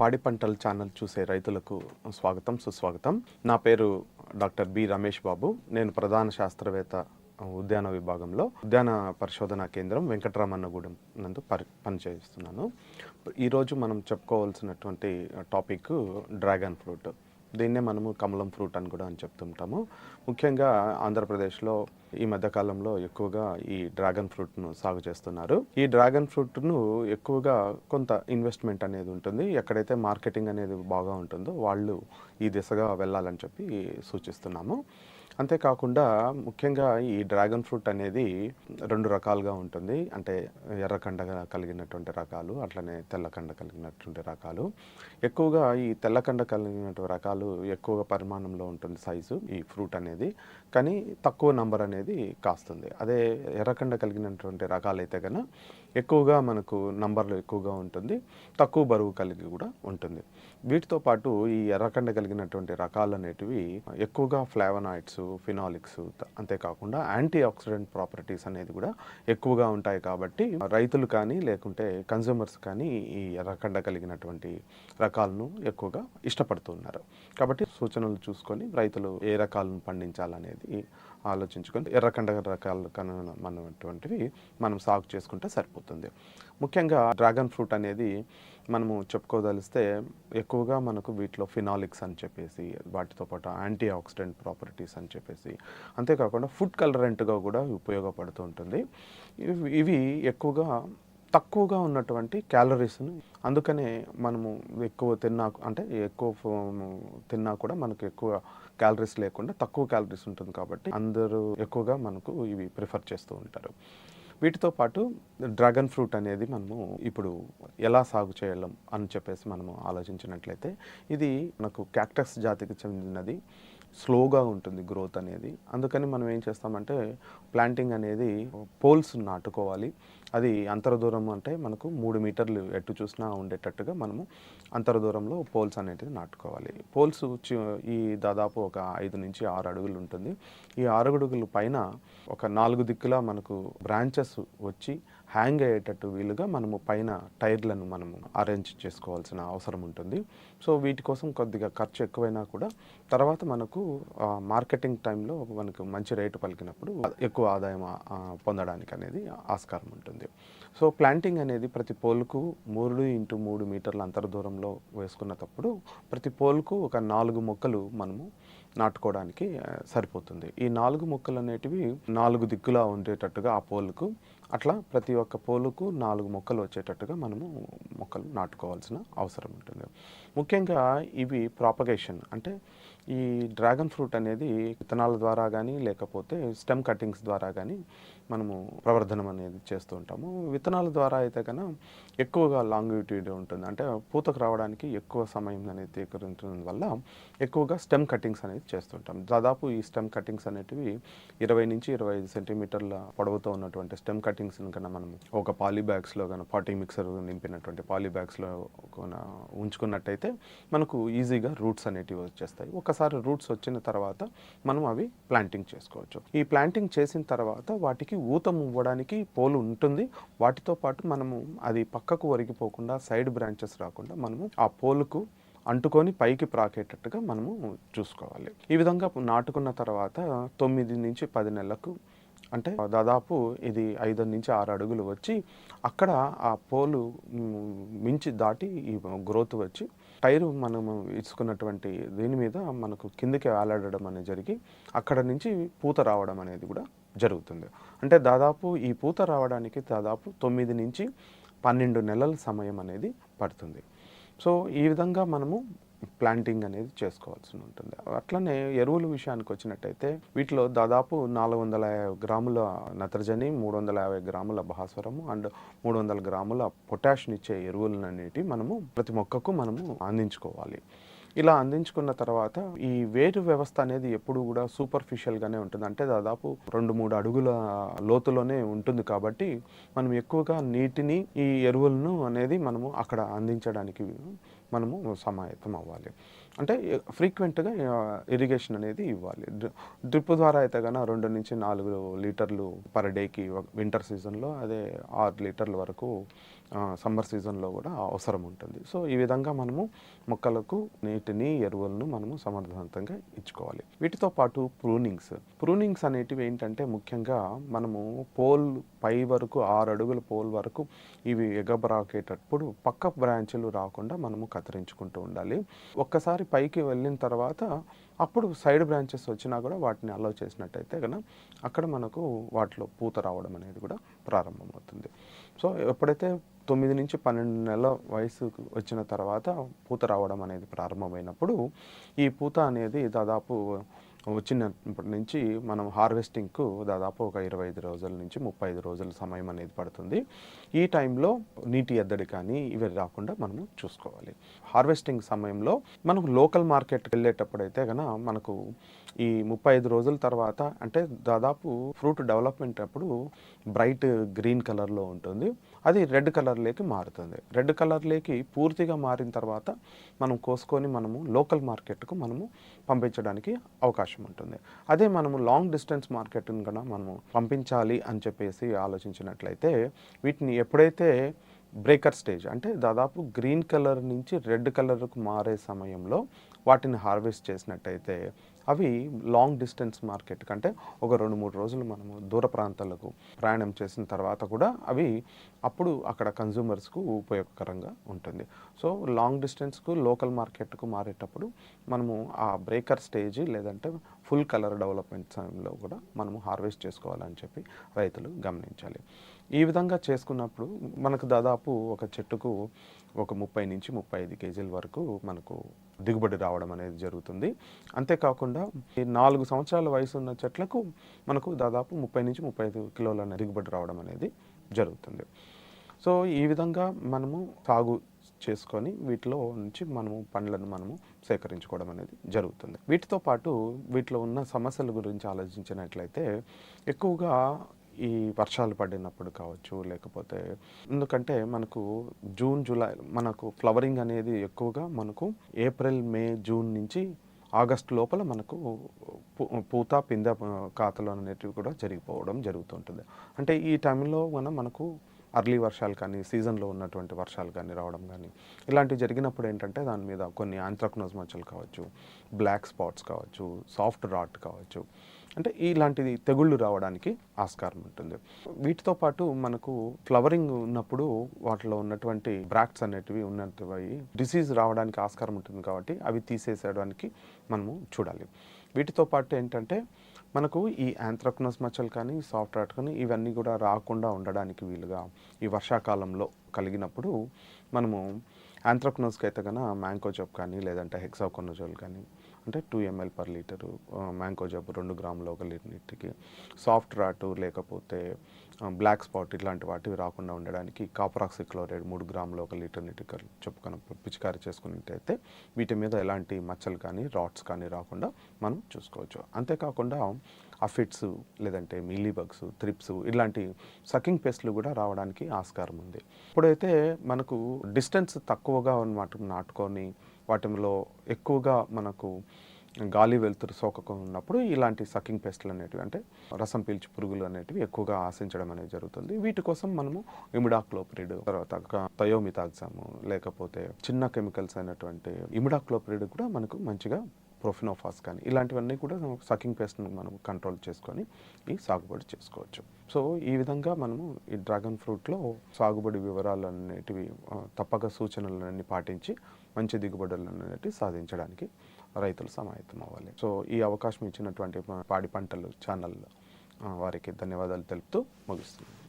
పాడి పంటల ఛానల్ చూసే రైతులకు స్వాగతం సుస్వాగతం. నా పేరు డాక్టర్ బి రమేష్ బాబు. నేను ప్రధాన శాస్త్రవేత్త ఉద్యాన విభాగంలో ఉద్యాన పరిశోధన కేంద్రం వెంకటరామన్నగూడెం నందు పరి పనిచేస్తున్నాను. ఈరోజు మనం చెప్పుకోవాల్సినటువంటి టాపిక్ డ్రాగన్ ఫ్రూట్. దీన్నే మనము కమలం ఫ్రూట్ అని కూడా అని చెప్తుంటాము. ముఖ్యంగా ఆంధ్రప్రదేశ్లో ఈ మధ్యకాలంలో ఎక్కువగా ఈ డ్రాగన్ ఫ్రూట్ను సాగు చేస్తున్నారు. ఈ డ్రాగన్ ఫ్రూట్ను ఎక్కువగా కొంత ఇన్వెస్ట్మెంట్ అనేది ఉంటుంది. ఎక్కడైతే మార్కెటింగ్ అనేది బాగా ఉంటుందో వాళ్ళు ఈ దిశగా వెళ్ళాలని చెప్పి సూచిస్తున్నాము. అంతేకాకుండా ముఖ్యంగా ఈ డ్రాగన్ ఫ్రూట్ అనేది రెండు రకాలుగా ఉంటుంది. అంటే ఎర్రకండ కలిగినటువంటి రకాలు అట్లనే తెల్లకండ కలిగినటువంటి రకాలు. ఎక్కువగా ఈ తెల్లకండ కలిగినటువంటి రకాలు ఎక్కువగా పరిమాణంలో ఉంటుంది సైజు ఈ ఫ్రూట్ అనేది. కానీ తక్కువ నంబర్ అనేది కాస్తుంది. అదే ఎర్రకండ కలిగినటువంటి రకాలైతే కనుక ఎక్కువగా మనకు నంబర్లు ఎక్కువగా ఉంటుంది. తక్కువ బరువు కలిగి కూడా ఉంటుంది. వీటితో పాటు ఈ ఎర్రకండ కలిగినటువంటి రకాలు అనేటివి ఎక్కువగా ఫ్లావనాయిడ్స్ ఫినాలిక్స్ అంతేకాకుండా యాంటీ ఆక్సిడెంట్ ప్రాపర్టీస్ అనేది కూడా ఎక్కువగా ఉంటాయి కాబట్టి రైతులు కానీ లేకుంటే కన్జ్యూమర్స్ కానీ ఈ ఎర్రకండ కలిగినటువంటి రకాలను ఎక్కువగా ఇష్టపడుతున్నారు. కాబట్టి సూచనలు చూసుకొని రైతులు ఏ రకాలను పండించాలనేది ఆలోచించుకొని ఎర్రకండ రకాలు కనుమన్నటువంటివి మనం సాగు చేసుకుంటే సరిపోతుంది. ముఖ్యంగా డ్రాగన్ ఫ్రూట్ అనేది మనము చెప్పుకోదలిస్తే ఎక్కువగా మనకు వీటిలో ఫినాలిక్స్ అని చెప్పేసి వాటితో పాటు యాంటీ ఆక్సిడెంట్ ప్రాపర్టీస్ అని చెప్పేసి అంతేకాకుండా ఫుడ్ కలరెంట్గా కూడా ఉపయోగపడుతూ ఉంటుంది. ఇవి ఇవి ఎక్కువగా తక్కువగా ఉన్నటువంటి క్యాలరీస్ను అందుకనే మనము ఎక్కువ తిన్నా అంటే ఎక్కువ ఫో- తిన్నా కూడా మనకు ఎక్కువ క్యాలరీస్ లేకుండా తక్కువ క్యాలరీస్ ఉంటుంది కాబట్టి అందరూ ఎక్కువగా మనకు ఇవి ప్రిఫర్ చేస్తూ ఉంటారు. వీటితో పాటు డ్రాగన్ ఫ్రూట్ అనేది మనము ఇప్పుడు ఎలా సాగు చేయలేం అని చెప్పేసి మనము ఆలోచించినట్లయితే ఇది మనకు క్యాక్టస్ జాతికి చెందినది స్లోగా ఉంటుంది గ్రోత్ అనేది. అందుకని మనం ఏం చేస్తామంటే ప్లాంటింగ్ అనేది పోల్స్ నాటుకోవాలి. అది అంతర దూరం అంటే మనకు మూడు మీటర్లు ఎటు చూసినా ఉండేటట్టుగా మనము అంతర దూరంలో పోల్స్ అనేటివి నాటుకోవాలి. పోల్స్ ఈ దాదాపు ఒక ఐదు నుంచి ఆరు అడుగులు ఉంటుంది. ఈ ఆరు అడుగుల పైన ఒక నాలుగు దిక్కులా మనకు బ్రాంచెస్ వచ్చి హ్యాంగ్ అయ్యేటట్టు వీలుగా మనము పైన టైర్లను మనము అరేంజ్ చేసుకోవాల్సిన అవసరం ఉంటుంది. సో వీటి కోసం కొద్దిగా ఖర్చు ఎక్కువైనా కూడా తర్వాత మనకు మార్కెటింగ్ టైంలో మనకు మంచి రేటు పలికినప్పుడు ఎక్కువ ఆదాయం పొందడానికి అనేది ఆస్కారం ఉంటుంది. సో ప్లాంటింగ్ అనేది ప్రతి పోల్కు మూడు ఇంటూ మూడు మీటర్ల అంతర దూరంలో వేసుకున్న తప్పుడు ప్రతి పోల్కు ఒక నాలుగు మొక్కలు మనము నాటుకోవడానికి సరిపోతుంది. ఈ నాలుగు మొక్కలు అనేటివి నాలుగు దిక్కులా ఉండేటట్టుగా ఆ పోలుకు అట్లా ప్రతి ఒక్క పోలుకు నాలుగు మొక్కలు వచ్చేటట్టుగా మనము మొక్కలు నాటుకోవాల్సిన అవసరం ఉంటుంది. ముఖ్యంగా ఇవి ప్రాపగేషన్ అంటే ఈ డ్రాగన్ ఫ్రూట్ అనేది విత్తనాల ద్వారా కానీ లేకపోతే స్టెమ్ కటింగ్స్ ద్వారా కానీ మనము ప్రవర్ధనం అనేది చేస్తూ ఉంటాము. విత్తనాల ద్వారా అయితే కన్నా ఎక్కువగా లాంగిట్యూడ్ ఉంటుంది. అంటే పూతకు రావడానికి ఎక్కువ సమయం అనేది తీకరించడం వల్ల ఎక్కువగా స్టెమ్ కటింగ్స్ అనేది చేస్తుంటాం దాదాపు ఈ స్టెమ్ కటింగ్స్ అనేటివి ఇరవై నుంచి ఇరవై ఐదు సెంటీమీటర్ల పొడవుతో ఉన్నటువంటి స్టెమ్ కటింగ్స్ని కన్నా మనం ఒక పాలీ బ్యాగ్స్లో కన్నా పాటీ మిక్సర్ నింపినటువంటి పాలీ బ్యాగ్స్లో ఉంచుకున్నట్టయితే మనకు ఈజీగా రూట్స్ అనేటివి వచ్చేస్తాయి. ఒకసారి రూట్స్ వచ్చిన తర్వాత మనం అవి ప్లాంటింగ్ చేసుకోవచ్చు. ఈ ప్లాంటింగ్ చేసిన తర్వాత వాటికి ఊతం ఇవ్వడానికి పోలు ఉంటుంది. వాటితో పాటు మనము అది పక్కకు ఒరిగిపోకుండా సైడ్ బ్రాంచెస్ రాకుండా మనము ఆ పోలుకు అంటుకొని పైకి ప్రాకేటట్టుగా మనము చూసుకోవాలి. ఈ విధంగా నాటుకున్న తర్వాత తొమ్మిది నుంచి పది నెలలకు అంటే దాదాపు ఇది ఐదు నుంచి ఆరు అడుగులు వచ్చి అక్కడ ఆ పోలు మించి దాటి ఈ గ్రోత్ వచ్చి టైరు మనము ఇచ్చుకున్నటువంటి దీని మీద మనకు కిందకి వేలాడడం అనేది జరిగి అక్కడ నుంచి పూత రావడం అనేది కూడా జరుగుతుంది. అంటే దాదాపు ఈ పూత రావడానికి దాదాపు తొమ్మిది నుంచి పన్నెండు నెలల సమయం అనేది పడుతుంది. సో ఈ విధంగా మనము ప్లాంటింగ్ అనేది చేసుకోవాల్సి ఉంటుంది. అట్లనే ఎరువుల విషయానికి వచ్చినట్టయితే వీటిలో దాదాపు నాలుగు వందల యాభై గ్రాముల నత్రజని మూడు వందల యాభై గ్రాముల భాస్వరము అండ్ మూడు వందల గ్రాముల పొటాషియం ఇచ్చే ఎరువులను అనేటివి మనము ప్రతి మొక్కకు మనము అందించుకోవాలి. ఇలా అందించుకున్న తర్వాత ఈ వేరు వ్యవస్థ అనేది ఎప్పుడు కూడా సూపర్ఫిషియల్గానే ఉంటుంది. అంటే దాదాపు రెండు మూడు అడుగుల లోతులోనే ఉంటుంది కాబట్టి మనం ఎక్కువగా నీటిని ఈ ఎరువులను అనేది మనము అక్కడ అందించడానికి మనము సమాయత్తం అవ్వాలి. అంటే ఫ్రీక్వెంట్గా ఇరిగేషన్ అనేది ఇవ్వాలి. డ్రిప్ ద్వారా అయితే కన్నా రెండు నుంచి నాలుగు లీటర్లు పర్ డేకి వింటర్ సీజన్లో అదే ఆరు లీటర్ల వరకు సమ్మర్ సీజన్లో కూడా అవసరం ఉంటుంది. సో ఈ విధంగా మనము మొక్కలకు నీటిని ఎరువులను మనము సమర్థవంతంగా ఇచ్చుకోవాలి. వీటితో పాటు ప్రూనింగ్స్. ప్రూనింగ్స్ అనేటివి ఏంటంటే ముఖ్యంగా మనము పోల్ పై వరకు ఆరు అడుగుల పోల్ వరకు ఇవి ఎగబరాకేటప్పుడు పక్క బ్రాంచ్లు రాకుండా మనము కత్తిరించుకుంటూ ఉండాలి. ఒక్కసారి పైకి వెళ్ళిన తర్వాత అప్పుడు సైడ్ బ్రాంచెస్ వచ్చినా కూడా వాటిని అలౌ చేసినట్టయితే కనుక అక్కడ మనకు వాటిలో పూత రావడం అనేది కూడా ప్రారంభమవుతుంది. సో ఎప్పుడైతే తొమ్మిది నుంచి పన్నెండు నెలల వయసు వచ్చిన తర్వాత పూత రావడం అనేది ప్రారంభమైనప్పుడు ఈ పూత అనేది దాదాపు వచ్చినప్పటి నుంచి మనం హార్వెస్టింగ్కు దాదాపు ఒక ఇరవై ఐదు రోజుల నుంచి ముప్పై ఐదు రోజుల సమయం అనేది పడుతుంది. ఈ టైంలో నీటి ఎద్దడి కానీ ఇవి రాకుండా మనము చూసుకోవాలి. హార్వెస్టింగ్ సమయంలో మనకు లోకల్ మార్కెట్కి వెళ్ళేటప్పుడు అయితే కనుక మనకు ఈ ముప్పై ఐదు రోజుల తర్వాత అంటే దాదాపు ఫ్రూట్ డెవలప్మెంట్ అప్పుడు బ్రైట్ గ్రీన్ కలర్లో ఉంటుంది. అది రెడ్ కలర్లోకి మారుతుంది. రెడ్ కలర్లోకి పూర్తిగా మారిన తర్వాత మనం కోసుకొని మనము లోకల్ మార్కెట్కు మనము పంపించడానికి అవకాశం ఉంటుంది. అదే మనము లాంగ్ డిస్టెన్స్ మార్కెట్ని కూడా మనము పంపించాలి అని చెప్పేసి ఆలోచించినట్లయితే వీటిని ఎప్పుడైతే బ్రేకర్ స్టేజ్ అంటే దాదాపు గ్రీన్ కలర్ నుంచి రెడ్ కలర్కు మారే సమయంలో వాటిని హార్వెస్ట్ చేసినట్టయితే అవి లాంగ్ డిస్టెన్స్ మార్కెట్ కంటే ఒక రెండు మూడు రోజులు మనము దూర ప్రాంతాలకు ప్రయాణం చేసిన తర్వాత కూడా అవి అప్పుడు అక్కడ కన్జ్యూమర్స్కు ఉపయోగకరంగా ఉంటుంది. సో లాంగ్ డిస్టెన్స్కు లోకల్ మార్కెట్కు మారేటప్పుడు మనము ఆ బ్రేకర్ స్టేజ్ లేదంటే ఫుల్ కలర్ డెవలప్మెంట్ సమయంలో కూడా మనము హార్వెస్ట్ చేసుకోవాలని చెప్పి రైతులు గమనించాలి. ఈ విధంగా చేసుకున్నప్పుడు మనకు దాదాపు ఒక చెట్టుకు ఒక ముప్పై నుంచి ముప్పై ఐదు కేజీల వరకు మనకు దిగుబడి రావడం అనేది జరుగుతుంది. అంతేకాకుండా ఈ నాలుగు సంవత్సరాల వయసు ఉన్న చెట్లకు మనకు దాదాపు ముప్పై నుంచి ముప్పై ఐదు కిలోల దిగుబడి రావడం అనేది జరుగుతుంది. సో ఈ విధంగా మనము సాగు చేసుకొని వీటిలో నుంచి మనము పండ్లను మనము సేకరించుకోవడం అనేది జరుగుతుంది. వీటితో పాటు వీటిలో ఉన్న సమస్యల గురించి ఆలోచించినట్లయితే ఎక్కువగా ఈ వర్షాలు పడినప్పుడు కావచ్చు లేకపోతే ఎందుకంటే మనకు జూన్ జూలై మనకు ఫ్లవరింగ్ అనేది ఎక్కువగా మనకు ఏప్రిల్ మే జూన్ నుంచి ఆగస్ట్ లోపల మనకు పూ- పూత పిందె కాతలు అనేటివి కూడా జరిగిపోవడం జరుగుతుంటుంది. అంటే ఈ టైంలో మనం మనకు అర్లీ వర్షాలు కానీ సీజన్లో ఉన్నటువంటి వర్షాలు కానీ రావడం కానీ ఇలాంటివి జరిగినప్పుడు ఏంటంటే దాని మీద కొన్ని ఆంథ్రాక్నోజ్ మచ్చలు కావచ్చు బ్లాక్ స్పాట్స్ కావచ్చు సాఫ్ట్ రాట్ కావచ్చు అంటే ఇలాంటిది తెగుళ్ళు రావడానికి ఆస్కారం ఉంటుంది. వీటితో పాటు మనకు ఫ్లవరింగ్ ఉన్నప్పుడు వాటిలో ఉన్నటువంటి బ్రాక్ట్స్ అనేటివి ఉన్నటివి డిసీజ్ రావడానికి ఆస్కారం ఉంటుంది కాబట్టి అవి తీసేసేయడానికి మనము చూడాలి. వీటితో పాటు ఏంటంటే మనకు ఈ యాంథ్రాక్నోస్ మచ్చలు కానీ సాఫ్ట్ రాట్ కానీ ఇవన్నీ కూడా రాకుండా ఉండడానికి వీలుగా ఈ వర్షాకాలంలో కలిగినప్పుడు మనము యాంథ్రాక్నోస్కి అయితే కనుక మ్యాంకోజబ్ కానీ లేదంటే హెక్సాకొనజోల్ కానీ అంటే two ML per litre mancozeb రెండు గ్రాములు ఒక లీటర్కి సాఫ్ట్ రాటు లేకపోతే బ్లాక్ స్పాట్ ఇట్లాంటి వాటివి రాకుండా ఉండడానికి కాపరాక్సి క్లోరైడ్ మూడు గ్రాములు ఒక లీటర్ నీటికి చెప్పుకొని పిచికారి చేసుకున్నట్టయితే వీటి మీద ఎలాంటి మచ్చలు కానీ రాట్స్ కానీ రాకుండా మనం చూసుకోవచ్చు. అంతేకాకుండా అఫిట్స్ లేదంటే మీలీ బగ్స్ త్రిప్స్ ఇలాంటి సకింగ్ పెస్ట్లు కూడా రావడానికి ఆస్కారం ఉంది. ఇప్పుడైతే మనకు డిస్టెన్స్ తక్కువగా ఉన్నమాట నాటుకొని వాటిలో ఎక్కువగా మనకు గాలి వెలుతురు సోకకుండా ఉన్నప్పుడు ఇలాంటి సకింగ్ పెస్ట్లు అనేటివి అంటే రసం పీల్చి పురుగులు అనేటివి ఎక్కువగా ఆశించడం అనేది జరుగుతుంది. వీటి కోసం మనము ఇమిడాక్లోప్రిడ్ తర్వాత థయోమితాగ్జాము లేకపోతే చిన్న కెమికల్స్ అయినటువంటి ఇమిడాక్లోప్రిడ్ కూడా మనకు మంచిగా ప్రొఫినోఫాస్ కానీ ఇలాంటివన్నీ కూడా సకింగ్ పేస్ట్ని మనం కంట్రోల్ చేసుకొని ఈ సాగుబడి చేసుకోవచ్చు. సో ఈ విధంగా మనము ఈ డ్రాగన్ ఫ్రూట్లో సాగుబడి వివరాలు అనేటివి తప్పక సూచనలన్నీ పాటించి మంచి దిగుబడులు అనేటివి సాధించడానికి రైతులు సమాయత్తం అవ్వాలి. సో ఈ అవకాశం ఇచ్చినటువంటి పాడి పంటలు ఛానల్ వారికి ధన్యవాదాలు తెలుపుతూ ముగిస్తున్నాను.